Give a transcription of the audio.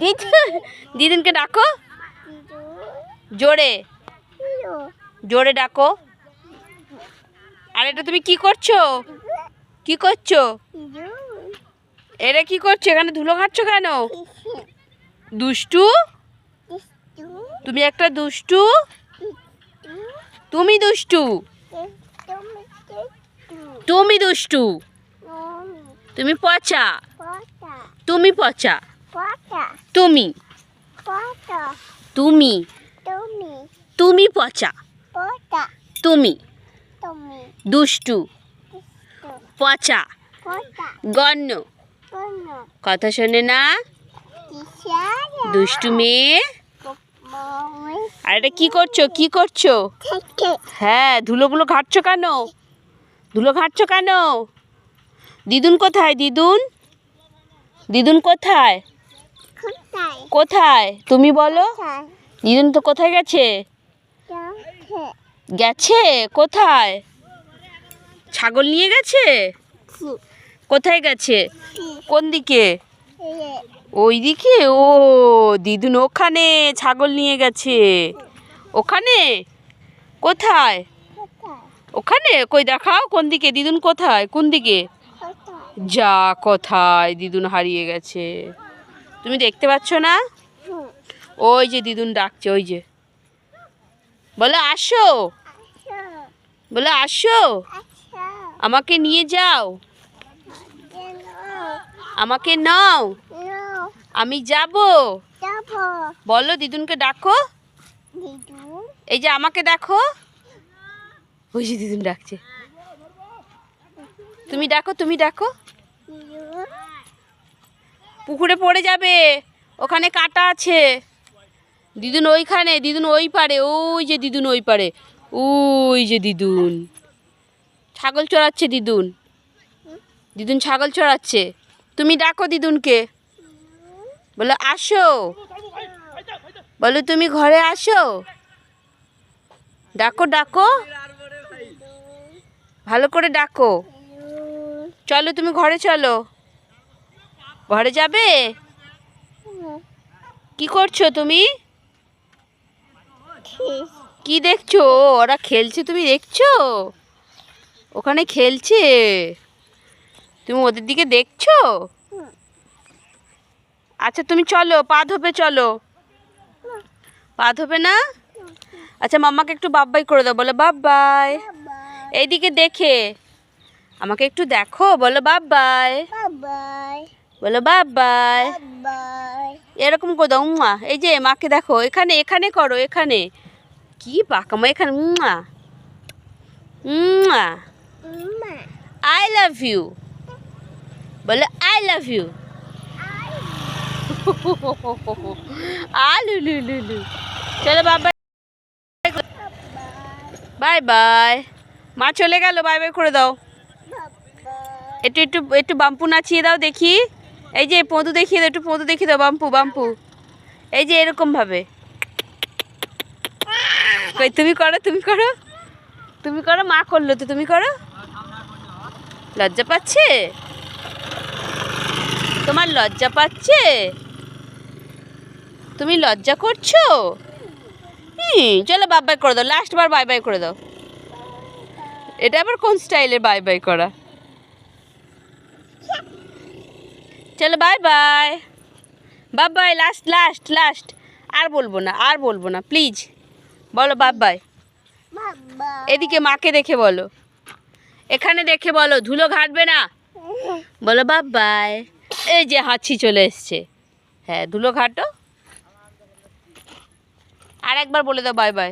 দিদুন দিদুনকে ডাকো। জোরে। জোরে ডাকো। আর এটা তুমি কি করছ? কি করছ? এটা কি করছ? এখানে ধুলো খাচ্ছ কেন? দুষ্টু? তুমি একটা দুষ্টু? তুমি দুষ্টু? তুমি দুষ্টু? তুমি পচা। তুমি পচা? তুমি। তুমি। তুমি। পচা। তুমি। দুষ্টু। পচা। গণ্য। কথা শোনে না? দুষ্টু মেয়ে। আর এটা কি করছ? কি করছ? হ্যাঁ ধুলোগুলো ঘাটছো কেন? ধুলো ঘাটছো কেন? দিদুন কোথায় দিদুন? দিদুন কোথায়? কোথায়? তুমি বলো। দিদুন তো কোথায় গেছে? গেছে। কোথায়? ছাগল নিয়ে গেছে? কোথায় গেছে? কোন দিকে? ওই দিকে? ও দিদুন ওখানে ছাগল নিয়ে গেছে। ওখানে? কোথায়? ওখানে? কই দেখাও কোন দিকে? দিদুন কোথায়? কোন দিকে? যা কোথায় দিদুন হারিয়ে গেছে। তুমি দেখতে পাচ্ছ না? ওই যে দিদুন ডাকছে, ওই যে। বলো, আসো। বলো, আসো। আমাকে নিয়ে যাও। আমাকে নাও। আমি যাব। বলো, দিদুনকে ডাকো। এই যে আমাকে দেখো ওই যে দিদুন ডাকছে। তুমি ডাকো তুমি ডাকো। পুকুরে পড়ে যাবে। ওখানে কাটা আছে। দিদুন ওইখানে, দিদুন ওই পারে ওই যে দিদুন ওই পারে ওই যে দিদুন। ছাগল চড়াচ্ছে দিদুন। দিদুন ছাগল চড়াচ্ছে। তুমি ডাকো দিদুনকে। বলো, আসো। বলো, তুমি ঘরে আসো। ডাকো ডাকো। ভালো করে ডাকো। চলো, তুমি ঘরে চলো। ঘরে যাবে? কি করছ তুমি? কি দেখছ? ওরা খেলছে, তুমি দেখছ? ওখানে খেলছে? তুমি ওদের দিকে দেখছ? আচ্ছা তুমি চলো, পা ধোপে চলো। পা ধোপে না? আচ্ছা মাম্মাকে একটু বাব্বাই করে দাও, বলো বাব্বাই। এইদিকে দেখে। আমাকে একটু দেখো, বলো বাব্বাই। বলো বাব্বাই এরকম করে দাও উমা এই যে মাকে দেখো এখানে এখানে করো এখানে। কি পাকামো এখানে Uma Uma I love you বলো আই লাভ ইউ আলু লু লু লু চলো বাবা বাই বাই মা চলে গেল বাই বাই করে দাও। একটু একটু একটু বাম্পু নাচিয়ে দাও দেখি। এই যে, পদু দেখিয়ে দাও, একটু পদু দেখিয়ে দাও, বাম্পু বাম্পু। এই যে, এরকম ভাবে। কই, তুমি করো তুমি করো। তুমি করো, মা করল তো, তুমি করো। লজ্জা পাচ্ছে? তোমার লজ্জা পাচ্ছে? তুমি লজ্জা করছ? হুম চলো বাই বাই করে দাও লাস্ট বার বাই বাই করে দাও। এটা আবার কোন স্টাইলের বাই বাই করা? চলো bye bye bye bye last last last আর বলব না, আর বলব না প্লিজ বলো বাই বাই এদিকে মাকে দেখে বলো। এখানে দেখে বলো, ধুলো ঘাটবে না? বলো বাই বাই এই যে হাঁচি চলে এসছে। হ্যাঁ ধুলো ঘাটো। আর একবার বলে দাও বাই বাই